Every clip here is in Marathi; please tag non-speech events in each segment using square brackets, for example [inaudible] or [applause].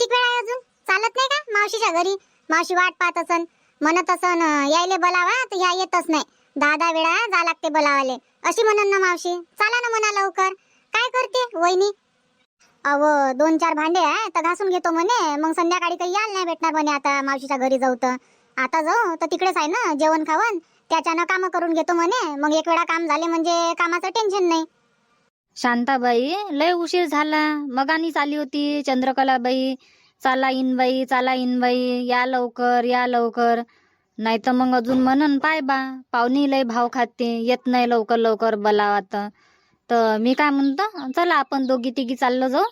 किती वेळ आहे अजून? चालत नाही का? मावशीच्या घरी. मावशी वाट पाहत असन. म्हणत असन यायले बोलावा तर या येतच नाही. दहा दहा वेळा जा लागते बोलावाले. अशी म्हणन ना मावशी. चला ना म्हणा लवकर. काय करते वहिनी? अव दोन चार भांडे आहे तर घासून घेतो म्हणे. मग संध्याकाळी काही यायला नाही भेटणार म्हणे आता मावशीच्या घरी जाऊ तर. आता जाऊ तर तिकडेच आहे ना जेवण खावण त्याच्यानं कामं करून घेतो म्हणे. मग एक वेळा काम झाले म्हणजे कामाचं टेन्शन नाही. शांताबाई लय उशीर झाला. मगानीच आली होती चंद्रकलाबाई. चाला इन बाई चाला इन बाई. या लवकर या लवकर. नाही तर मग अजून म्हणन पाय बा पाहुणी लय भाव खाते. येत नाही लवकर लवकर बलावात. तर मी काय म्हणतो चला आपण दोघी तिघी चाललो जाऊ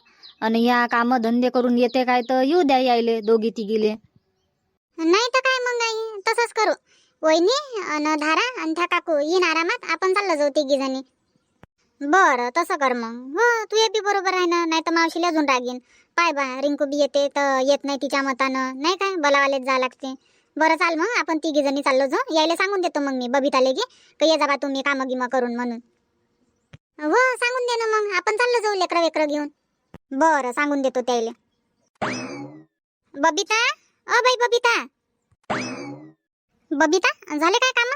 आणि या काम धंदे करून येते काय तर येऊ द्या यायले दोघी तिघीले. नाही तर काय मग आई? तसंच करू. वहिनी अन धारा आणि त्या काकू येईन आरामात आपण चाललो जाऊ तिघी जणी बरं तसं कर मग. हो तू ये बी बरोबर आहे ना नाही तर मावशीला अजून रागीन पाय बा रिंकू बी येते तर येत नाही तिच्या मतानं. नाही काय? बलावालेच जा लागते. बरं चाल मग आपण तिघी जणी चाललो जाऊ. यायला सांगून देतो मग मी बबिताले की. का ये जा बा तुम्ही कामं गिमं करून म्हणून. हो सांगून दे ना मग. आपण चाललो जाऊ लेकरं वेकरं घेऊन. बरं सांगून देतो त्याला. बबिता? अ बाई बबिता. बबिता झाले काय काम?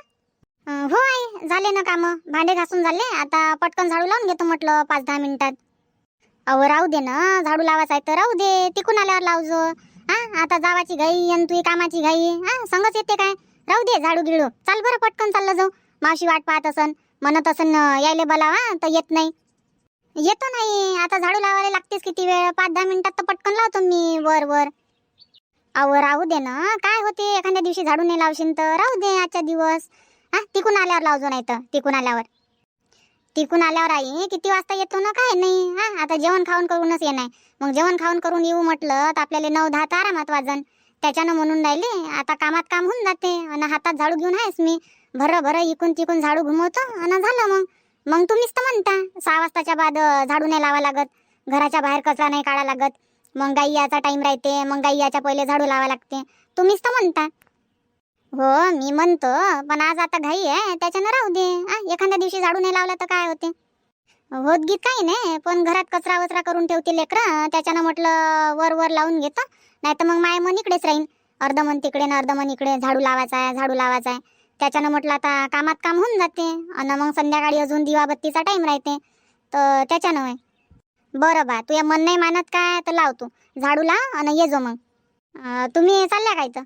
हो आई झाले ना काम. भांडे घासून झाले. आता पटकन झाडू लावून घेतो म्हटलं पाच दहा मिनिटात. अहो राहू दे ना. झाडू लावायचा आहे तर राहू दे. तिकून आल्यावर लावजो. हा आता जावाची घाई आणि तुझी कामाची घाई. हा संगच येते काय? राहू दे झाडू गिळू चाल बरं पटकन चाललं जाऊ. मावशी वाट पाहत असन म्हणत असन अं, यायले बोलावा तर येत नाही. येतो नाही. आता झाडू लावायला लागतेच किती वेळ? पाच दहा मिनिटात तर पटकन लावतो मी. वर वर. अहो राहू दे ना. काय होते? एखाद्या दिवशी झाडू नाही लावशील तर? राहू दे आजच्या दिवस. हा तिकून आल्यावर लावजो नाही तर तिकून आल्यावर. तिकून आल्यावर आई किती वाजता येतो ना काय नाही हा आता जेवण खाऊन करूनच येणार. मग जेवण खाऊन करून येऊ म्हटलं तर आपल्याला नऊ दहा तर आरामात वाजन. त्याच्यानं म्हणून राहिले आता कामात काम होऊन जाते आणि हातात झाडू घेऊन आहेस मी. भरं भर इकून तिकून झाडू घुमवतो आणि झालं मग. मग तुम्हीच तर म्हणता सहा वाजताच्या बाद झाडू नाही लावा लागत घराच्या बाहेर कचरा नाही काढा लागत. मग गाई याचा टाईम राहते मग गाई याच्या पहिले झाडू लावा लागते. तुम्हीच तर म्हणता. हो मी म्हणतो पण आज आता घाई आहे त्याच्यानं राहू दे. आ, एखाद्या दिवशी झाडू नाही लावलं तर काय होते? होत गीत काही नाही पण घरात कचरा वचरा करून ठेवते लेकरं त्याच्यानं म्हटलं वर वर लावून घेतं. नाही तर मग माय मन इकडेच राहीन. अर्ध मन तिकडे ना अर्धमन इकडे झाडू लावायचा आहे झाडू लावायचा आहे. त्याच्यानं म्हटलं आता कामात काम होऊन जाते. आणि मग संध्याकाळी अजून दिवाबत्तीचा टाईम राहते. तर त्याच्यानं आहे बरं बा तुझ्या मन नाही मानत काय तर लाव तू. झाडू लाव आणि ये जो मग. तुम्ही चालल्या काय तर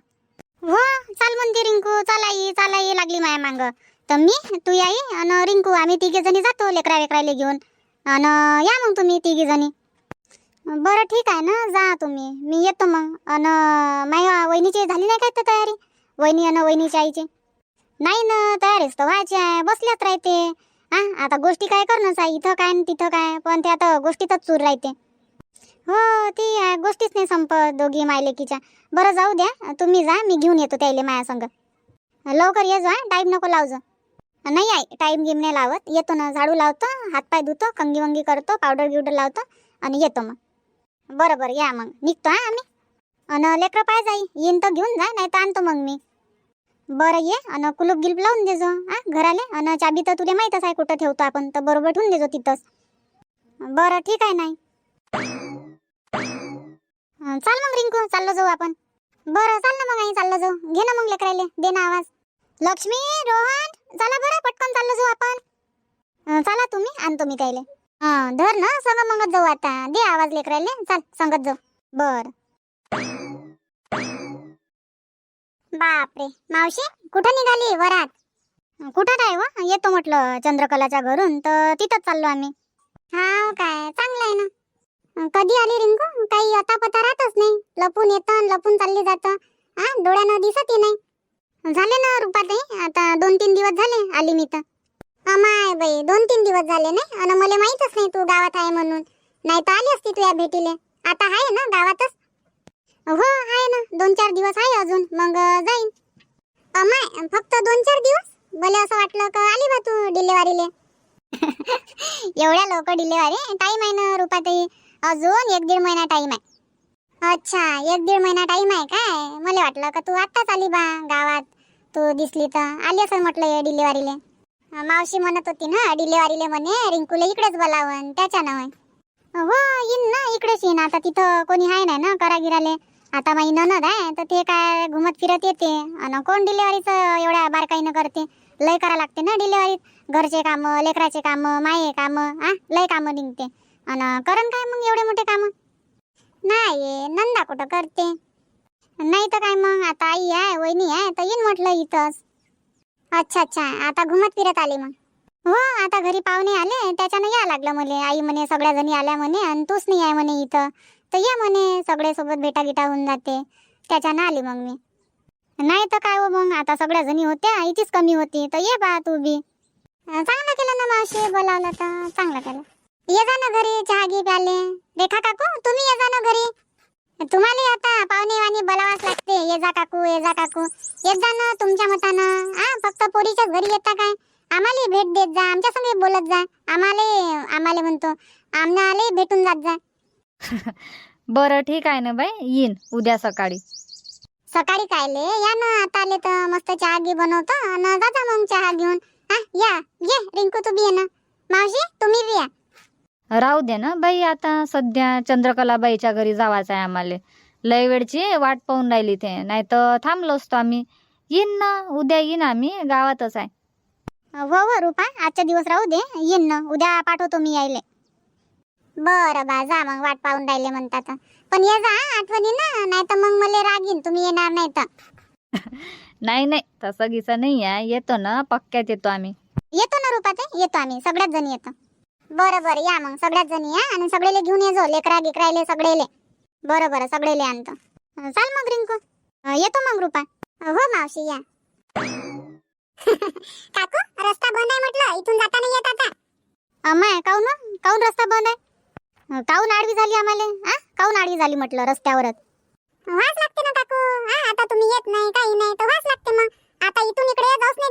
हो चाल म्हणते रिंकू. चाल आई चाल आई लागली माया मांग. तर मी तू आई आणि रिंकू आम्ही तिघे जणी जातो लेकरा वेकरायला घेऊन. आणि या मग तुम्ही तिघे जणी. बरं ठीक आहे ना जा तुम्ही. मी येतो मग. आणि माय वहिनीची झाली नाही काय तर तयारी? वहिनी आणि वहिनीच्या आईची? नाही ना तयारीच तर व्हायची आहे. बसल्याच राहते. हा आता गोष्टी काय करणंच आहे इथं काय तिथं काय? पण ते आता गोष्टीतच चूर राहते. हो ती आहे गोष्टीच नाही संपत दोघी मायलेकीच्या. बरं जाऊ द्या. तुम्ही जा मी घेऊन येतो त्याले माया संग. लवकर ये जा टाईम नको लावजो नाही आहे टाईम गिम नाही लावत. येतो ना झाडू लावतो हातपाय धुतो कंगी वंगी करतो पावडर गिवडर लावतो आणि येतो मग. बरं बरं या मग. निघतो हा आम्ही. आणि लेकरं पाय जाई येईन तर घेऊन जा नाही तर आणतो मग मी. बरं ये. आणि कुलूप गिलप लावून देजो हा घराले. आणि चाबी तर तुला माहीतच आहे कुठं ठेवतो आपण तर बरोबर ठेवून देजो तिथंच. बरं ठीक आहे नाही. चाल मग रिंकू चाललो जाऊ आपण. बरं चाल ना मग आई चाललो जाऊ. घे ना मग लेकरायले दे ना आवाज. लक्ष्मी रोहन चला बरं पटकन चाललो जाऊ आपण. चला तुम्ही आणतो मी कायले धर ना संग मगच जाऊ आता. दे आवाज लेकरायले चाल संगत जाऊ. बर. बापरे मावशी कुठं निघाली वरात? कुठं काय व? येतो म्हटलं चंद्रकलाच्या घरून तर तिथंच चाललो आम्ही. हा काय चांगलं आहे ना. कधी आली रिंकू? काही आता पता राहतच नाही. लपून येतं आणि लपून चालले जातं. हा डोळ्यानं दिसतही नाही. झाले ना रुपाताई? आता दोन तीन दिवस झाले आली मी तर. अमाय बाई दोन तीन दिवस झाले नाही? आणि मला माहीतच नाही तू गावात आहे म्हणून. नाही तर आली असती तुझ्या भेटीले. आता आहे ना गावातच? हो आहे ना. दोन चार दिवस आहे अजून. मग जाईन. अमाय फक्त दोन चार दिवस? मला असं वाटलं का आली बा तू डिलेवारीले? [laughs] एवढ्या लवकर डिलेवारी? टाईम आहे ना रुपाताई. अजून एक दीड महिना टाइम आहे. अच्छा एक दीड महिना टाइम आहे काय? मला वाटलं का तू आत्ताच आली बा गावात. तू दिसली तर. आली असं म्हटलं डिलिव्हरीले मावशी म्हणत होती ना डिलिव्हरीले म्हणे रिंकूला इकडेच बोलावं त्याच्या होय. हो येईन ना इकडेच येईन. आता तिथं कोणी आहे नाही ना करागिराले. आता माझी ननद आहे तर ते काय घुमत फिरत येते. आणि कोण डिलेवरीचं एवढ्या बारकाईनं करते? लय करा लागते ना डिलेवरीत. घरचे कामं लेकराचे कामं माये कामं आ? लय कामं निघते. आणि करण काय मग एवढे मोठे कामं? नाही नंदा कुठं करते? नाही तर काय मग? आता आई आहे वहिनी आहे तर येईन म्हटलं इथंच. अच्छा अच्छा आता घुमत फिरत आले मग. हो आता घरी पाहुणे आले त्याच्यानं या लागलं म्हणे आई म्हणे सगळ्या जणी आल्या म्हणे आणि तूच नाही आहे म्हणे इथं. तर ये म्हणे सगळे सोबत भेटा गिटा होऊन जाते. त्याच्यानं आली मग मी. नाही तर काय हो मग? आता सगळ्या जणी होत्या इथेच कमी होती. तर ये बा तू बी. चांगलं केलं ना मावशी बोलावलं तर चांगलं केलं. ये जा ना घरी चहा घे प्याले. रेखा काकू तुम्ही ये जा ना घरी? तुम्हाला आता पाहुणे वाणी बोलावाच लागते. ये जा काकू ये जा काकू. येत जा ना तुमच्या मतानं. हा फक्त पोरीच्याच घरी येता काय? आम्हाला भेट देत जा आमच्या संग बोलत जा. आम्हाला आम्हाला म्हणतो आम्हाला भेटून जात जा. [laughs] बरं ठीक आहे ना बाई येईन उद्या सकाळी. सकाळी कायले या ना आता आले तर मस्त चहा घे बनवतो. आणि जा मग चहा घेऊन. हा या ये रिंकू तू बी ये ना. मावशी? राहू दे ना बाई आता सध्या चंद्रकलाबाईच्या घरी जावाचं आहे आम्हाला. लय वेळची वाट पाहून राहिली ते नाही तर थांबलो असतो आम्ही. येईन ना उद्या येईन आम्ही गावातच आहे. हो हो रुपा आजचा दिवस राहू दे येईन ना उद्या पाठवतो मी यायले. बरं बा जा मग वाट पाहून राहिले म्हणतात. पण ये जा हा, आठवणी ना नाही तर मग मला रागीन तुम्ही येणार नाही तर [laughs] नाही नाही तसं गिसं नाही आहे येतो ना पक्क्यात येतो आम्ही. येतो ना रुपाते येतो आम्ही सगळ्याच जणी येतो. बरं बरं. या मग. सगळ्याच जणी या आणि सगळेले घेऊन ये जो. लेकरा गिकरायले सगळेले. बरं बरं. सगळेले आणतो. अं, चाल मग रिंकू. अं, येतो मग रुपा. अं, हो मावशी या. [laughs] काकू रस्ता बंद आहे म्हटलं. इथून जाता नाही येत आता. अमाय काऊन काऊन रस्ता बंद आहे? अं, काऊन आडवी झाली आम्हाला? आ काऊन आडवी झाली म्हटलं रस्त्यावरच? वास लागते ना काकू. हा आता तुम्ही येत नाही काही नाही तर वास लागते मग. आता इथून इकडे जाऊच नाही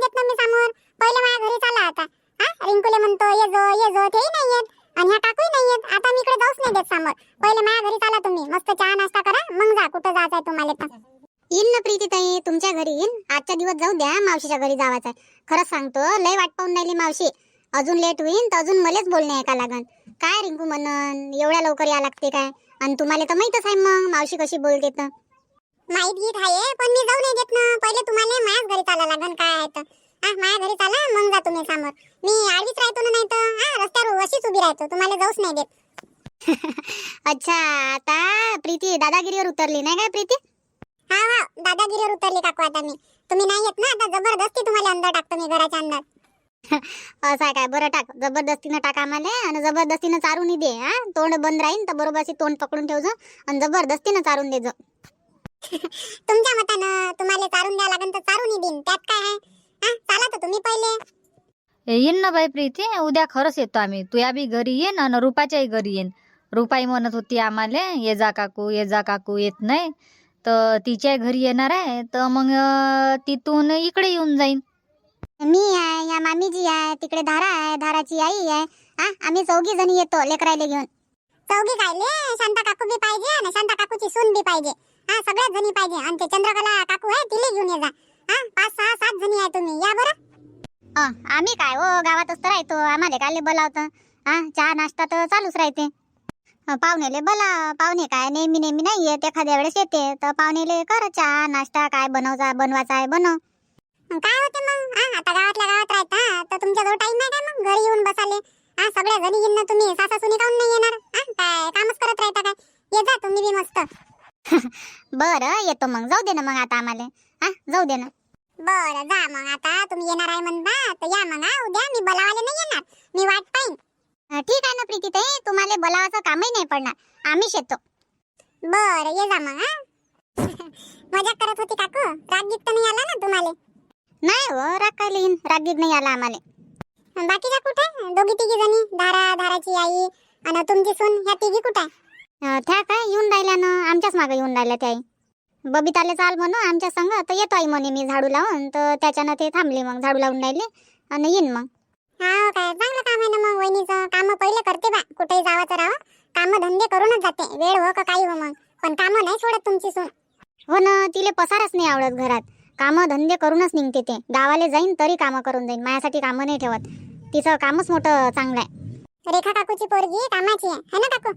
मावशीच्या घरी जावाचं आहे. खरंच सांगतो लय वाट पाहून राहिली मावशी. अजून लेट होईन तर अजून मलाच बोलणे ऐका लागन. काय रिंकू म्हणन एवढ्या लवकर या लागते काय? आणि तुम्हाला तर माहीतच आहे मग मावशी कशी बोलते तर. माहीत गीत आहे पण मी जाऊ नाही देत ना. पहिले तुम्हाला माझ्याच घरी चाला लागन काय आहे तर. हा माझ्या घरी चाला मग जा तुम्ही समोर. मी आडवीच राहतो ना नाही तर हा रस्त्यावर अशीच उभी राहतो तुम्हाला जाऊच नाही देत. [laughs] अच्छा आता प्रीती दादागिरीवर उतरली नाही काय प्रीती? हा हा दादागिरीवर उतरली काकू आता मी. तुम्ही नाही येत ना आता जबरदस्ती तुम्हाला अंदर टाकतो मी घराच्या अंदर. [laughs] असं आहे काय? बरं टाक. जबरदस्तीनं टाक आम्हाला आणि जबरदस्तीनं चारून दे हा? तोंड बंद राहीन तर बरोबर अशी तोंड पकडून ठेवजो आणि जबरदस्तीनं चारून देजो. [laughs] तुमच्या मतानं तुम्हाला चारून द्या लागेल तर चारून देईन. त्यात काय आहे? हा? चाला तर तुम्ही पहिले. येईन ना बाई प्रीती. उद्या खरंच येतो आम्ही. तुया बी घरी येईन आणि रुपाच्याही घरी येईन. रुपाई म्हणत होती आम्हाला ये जा काकू ये जा काकू येत नाही. तर तिच्या घरी येणार आहे तर मग तिथून इकडे येऊन जाईन. मी आहे या मामीजी आहे तिकडे धारा आहे धाराची आई आहे. हा आम्ही चौघी जणी येतो लेकरायले घेऊन. चौघी कायले शांता काकू बी पाहिजे आणि शांता काकूची सून बी पाहिजे. हा सगळ्याच जणी पाहिजे. आणि ते चंद्रकला काकू आहे तिले घेऊन ये जा. हा पाच सहा सात जणी आहे तुम्ही. या बरं. आम्ही काय हो गावातच तर राहतो. आम्हाला काय बोलावतं हा चहा नाश्ता तर चालूच राहते. पाहुणेले बोला पाहुणे काय नेहमी नेहमी नाही येत एखाद्या वेळेस येते. तर पाहुणेले कर चहा नाश्ता काय बनवचा बनवायचा आहे बनव. मग काय होते मग? हा आता गावातल्या गावात राहता तर तुमच्याजवळ टाइम आहे काय मग? घरी येऊन बसाले हा सगळ्या जणी येईन ना तुम्ही सासा सुनी काऊन नाही येणार? हा काय कामच करत राहता काय? ये जा तुम्ही बी मस्त. [laughs] बरं येतो मग. जाऊ दे ना मग आता आम्हाला. हा जाऊ दे ना. बरं जा मग आता. तुम्ही येणार आहे म्हणता तर या मग. हा उद्या मी बोलावाले नाही येणार. मी वाट पाहिन. ठीक आहे ना प्रीती ताई तुम्हाला बोलावाचं कामही नाही पडणार. आम्हीच येतो बरं ये जा मग हा. [laughs] मजाक करत होती काकू. राग गीत तर नाही आला ना तुम्हाला? नाही हो राग काय लिहीन? रागीत नाही आला आम्हाला. बाकीच्या कुठे? दोघी तिघी जणी धारा धाराची आई आणि तुमची सून ह्या तिघी कुठे त्या काय येऊन राहिल्या ना आमच्याच मागे येऊन राहिल्या त्या आई. बबिताले चाल म्हणू आमच्या संग तर येतो आई म्हणे मी झाडू लावून तर त्याच्यानं ते थांबले मग झाडू लावून राहिले. आणि येईन मग. हा काय चांगलं काम आहे ना मग वहिनीचं. काम पहिले करते बा कुठेही जावाचं राहा काम धंदे करूनच जाते. वेळ हो का काही हो मग. पण काम नाही सोडत तुमची सून. हो ना तिले पसारच नाही आवडत घरात. कामं धंदे करूनच निघते ते. गावाला जाईन तरी कामं करून जाईन. माझ्यासाठी कामं नाही ठेवत. तिचं कामच मोठं चांगलं आहे. रेखा काकूची पोरगी कामाची आहे. है ना काकू?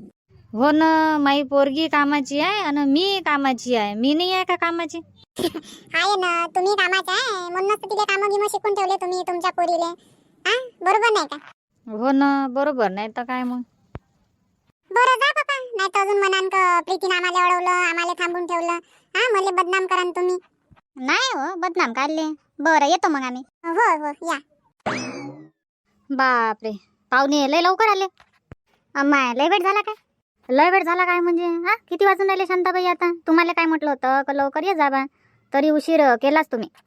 हो ना माई पोरगी कामाची आहे आणि मी कामाची आहे. मी नाही आहे का कामाची? [laughs] आहे ना तुम्ही कामाचे आहे. म्हणूनच तर तिला कामं गिमं शिकून ठेवले तुम्ही तुमच्या पोरीले. हा बरोबर नाही का? हो ना बरोबर. नाही तर काय मग? बरं जा बाबा नाही तर अजून म्हणान का प्रीतीने आम्हाला अडवलं आम्हाला थांबून ठेवलं. हा मला बदनाम करान तुम्ही. नाही हो बदनाम काढले. बरं येतो मग आम्ही. हो हो या. बापरे. पाहुणे लय लवकर आले. अम्मा लय वेळ झाला काय? लय वेळ झाला काय म्हणजे? हा किती वाजून राहिले शांताबाई आता? तुम्हाला काय म्हटलं होतं? का लवकर ये जा बा तरी उशीर केलाच तुम्ही. हा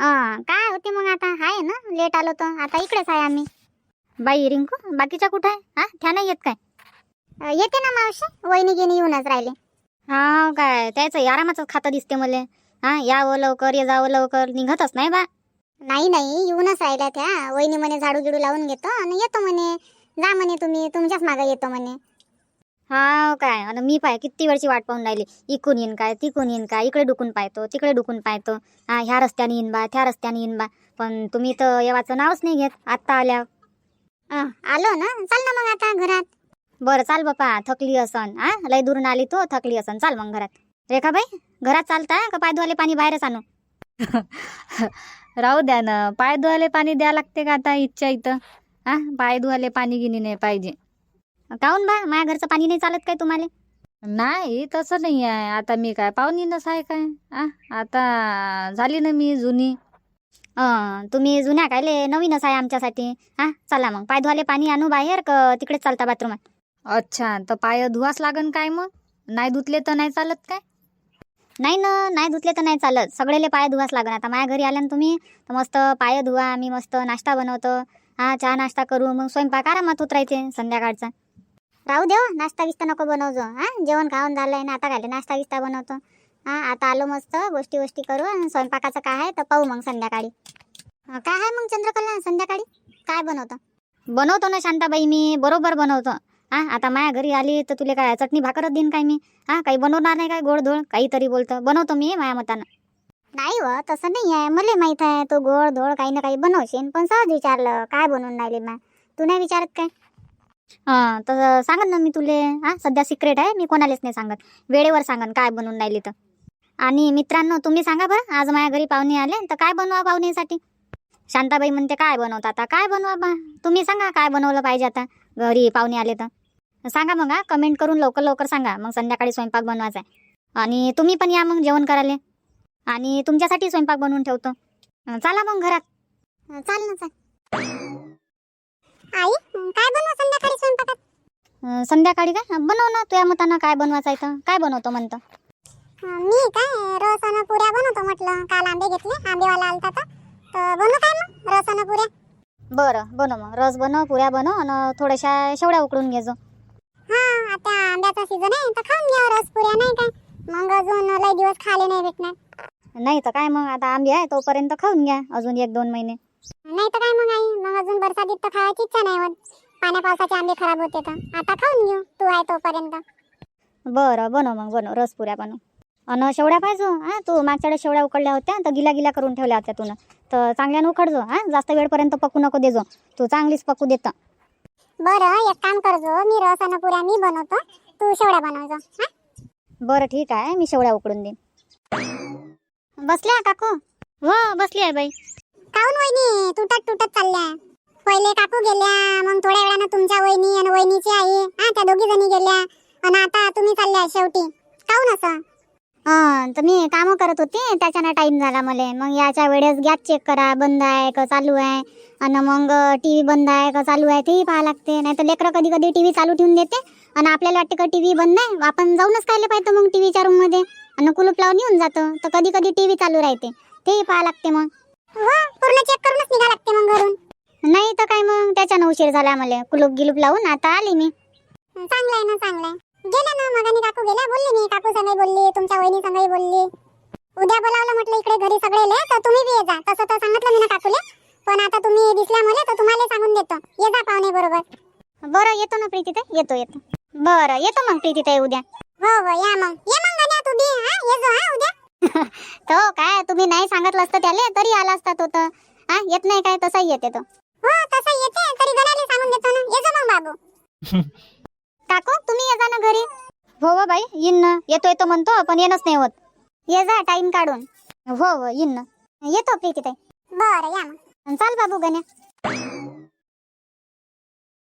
काय होते मग आता? आहे ना? लेट आलो तर. आता इकडेच आहे आम्ही. बाई रिंकू बाकीच्या कुठं आहे? हा त्या नाही येत काय? येते ना मावशी. वहिनी गिनी येऊनच राहिले. हा काय? त्याचं आरामाचं खातं दिसते मले. हा यावं लवकर ये जावं लवकर. निघतच नाही बा. नाही नाही. येऊनच राहिल्या त्या. वहिनी म्हणे झाडू गिडू लावून घेतो आणि येतो म्हणे. जा म्हणे तुम्ही. तुमच्याच मागे येतो म्हणे. हा काय? आणि मी पाय किती वेळची वाट पाहून राहिली? इकून येईन काय तिकून येईन काय? इकडे डुकून पाहतो तिकडे डुकून पाहतो. हा ह्या रस्त्याने येईन बा त्या रस्त्याने येईन बा. पण तुम्ही तर येवाचं नावच नाही घेत आत्ता आल्या अ, आलो ना? चाल ना मग आता घरात. बरं चाल बापा थकली असन. हा लय दुरून आली तो थकली असन. चाल मग घरात. रेखाबाई घरात चालता का पाय धुवाले पाणी बाहेरच आणू? [laughs] राहू द्या ना. पाय धुवाले पाणी द्या लागते का आता इच्छा इथं? हा पाय धुवाले पाणी गिनी नाही पाहिजे. काऊन बा? माझ्या घरचं पाणी नाही चालत काय तुम्हाला? नाही तसं नाही आहे. आता मी काय पाहुणीनच आहे काय? आ आता झाली ना मी जुनी. अं, तुम्ही जुन्या कायले नवीनच आहे आमच्यासाठी. हा चला मग पाय धुवाले पाणी आणू बाहेर का तिकडेच चालता बाथरूमात. अच्छा तर पाय धुवाच लागन काय मग? नाही धुतले तर नाही चालत काय? नाही ना नाही धुतले तर नाही चालत. सगळेले पाय धुवाच लागन. आता माझ्या घरी आल्या ना तुम्ही तर मस्त पाय धुवा आम्ही मस्त नाश्ता बनवतो. हा चहा नाश्ता करू मग स्वयंपाक आरामात होत राहते संध्याकाळचा. राहू देव नाश्ता विस्ता नको बनवजो हा? जेवण खाऊन झालंय ना आता काय नाश्ता विस्ता बनवतो. हा आता आलो मस्त गोष्टी गोष्टी करू आणि स्वयंपाकाचं काय आहे तर पाहू मग संध्याकाळी. काय आहे मग चंद्रकला संध्याकाळी? काय बनवतो? बनवतो ना शांताबाई मी बरोबर बनवतो. हा आता माया घरी आली तर तुला काय चटणी भाकरच देईन काय मी? हा काही बनवणार नाही काय गोडधोड काहीतरी बोलतं. बनवतो मी माझ्या मतानं. नाही व तसं नाही आहे. मला माहीत आहे तो गोड धोड काही ना काही बनवशील. पण सहज विचारलं काय बनवून राहिले मा तू नाही विचारत काय? हा तर सांगत ना मी तुले हा सध्या सिक्रेट आहे मी कोणालाच नाही सांगत. वेळेवर सांगन काय बनवून राहिली तर. आणि मित्रांनो तुम्ही सांगा बरं आज माझ्या घरी पाहुणे आले तर काय बनवा पाहुणेसाठी शांताबाई म्हणते काय बनवता आता? काय बनवा बा? तुम्ही सांगा काय बनवलं पाहिजे आता? घरी पाहुणे आले तर. सांगा मग हा कमेंट करून लवकर लवकर सांगा. मग संध्याकाळी स्वयंपाक बनवायचा आहे. आणि तुम्ही पण या मग जेवण करायला. आणि तुमच्यासाठी स्वयंपाक बनवून ठेवतो. चला मग घरात. चाल ना चाल आई काय बनवा संध्याकाळी स्वयंपाकात अं, संध्याकाळी काय बनव ना तुझ्या मतानं काय बनवायचं तर. काय बनवतो म्हणतं? मी काय? रसानं पुऱ्या बनवतो म्हटलं. काल आंबे घेतले आंबेवाला आलता तर तर बनवू काय मग रसानं पुऱ्या? बरं बनव मग. रस बनव पुऱ्या बनव आणि थोड्याशा शेवड्या उकडून घेजो. हा आता आंब्याचा सीझन आहे तर खाऊन घ्या रस पुऱ्या नाही काय? मग अजून लय दिवस खाले नाही भेटणार. नाही तर काय मग आता आंबे आहे तोपर्यंत खाऊन घ्या अजून एक दोन महिने. नाही तर काय मग आई? मग अजून बरसातीत तर खायची इच्छा नाही होत. पाण्या पावसाचे आंबे खराब होते तर. आता खाऊन घेऊ. तू आहे तोपर्यंत. बरं बनव मग बनव. रस पुऱ्या बनव. अन शेवड्या पाहिजो हा? तू मागच्या वेळेस शेवड्या उकडल्या होत्या तर गिला गिला करून ठेवल्या होत्या तू तर चांगल्यानं उकडजो हा? जास्त वेळपर्यंत पकू नको देजो. तू चांगलीच पकू देतं. बरं एक काम करजो. मी रसानं पुऱ्या मी बनवतो. तू शेवड्या बनवजो हा? बरं ठीक आहे. मी शेवड्या उकडून देईन. बसल्या काकू? हो बसली आहे बाई. काऊन वहिनी? तुटत तुटत चालल्या. पहिले काकू गेल्या मग थोड्या वेळानं तुमच्या वहिनी आणि वहिनीची आई हा त्या दोघी जणी गेल्या. आणि आता तुम्ही चालल्या शेवटी. काऊन असं? हा तर मी कामं करत होते त्याच्यानं टाइम झाला मला. मग याच्या वेळेस गॅस चेक करा बंद आहे का चालू आहे? आणि मग टी व्ही बंद आहे का चालू आहे तेही पाहा लागते. नाही तर लेकरं कधी कधी टी व्ही चालू ठेवून देते. आणि आपल्याला वाटते का टी व्ही बंद आहे आपण जाऊनच खायला पाहिजे मग टी व्हीच्या रूममध्ये आणि कुलूप लावून येऊन जातो. तर कधी कधी टी व्ही चालू राहते. तेही पाहा लागते मग. पूर्ण चेक करूनच निघा लागते मग घरून. नाही तर काय मग? त्याच्यानं उशीर झाला मला कुलूप गिलूप लावून आता आली मी. चांगलं आहे ना चांगलं आहे. गेल्या ना मगानी काकू गेल्या बोलली मी काकू संगही बोलली तुमच्या वहिनी संगही बोलली. उद्या बोलावलं म्हटलं इकडे घरी सगळे ले तर तुम्ही बी ये जा. तसं तर सांगितलं मी ना काकूले. पण आता तुम्ही दिसल्या मला तर तुम्हाला सांगून देतो. ये जा पाहुणे बरोबर. बरं येतो ना प्रीती येतो येतो. बरं येतो मग प्रीती उद्या. हो हो या मग. ये मग गण्या तू बी हा? ये जो हा उद्या. [laughs] तो काय तुम्ही नाही सांगितलं असतं त्याले तरी आला असता तो तर. हा येत नाही काय तसाही येते तो. हो तसं येते. तरी गण्याला सांगून देतो ना. ये जा मग बाबू. [laughs] काकू तुम्ही ये जा ना घरी? हो हो बाई येईन ना. येतो येतो म्हणतो पण येणंच नाही होत. ये जा टाइम काढून. हो हो येईन ना. येतो प्रीती ताई बरं या मग. चाल बाबू गण्या.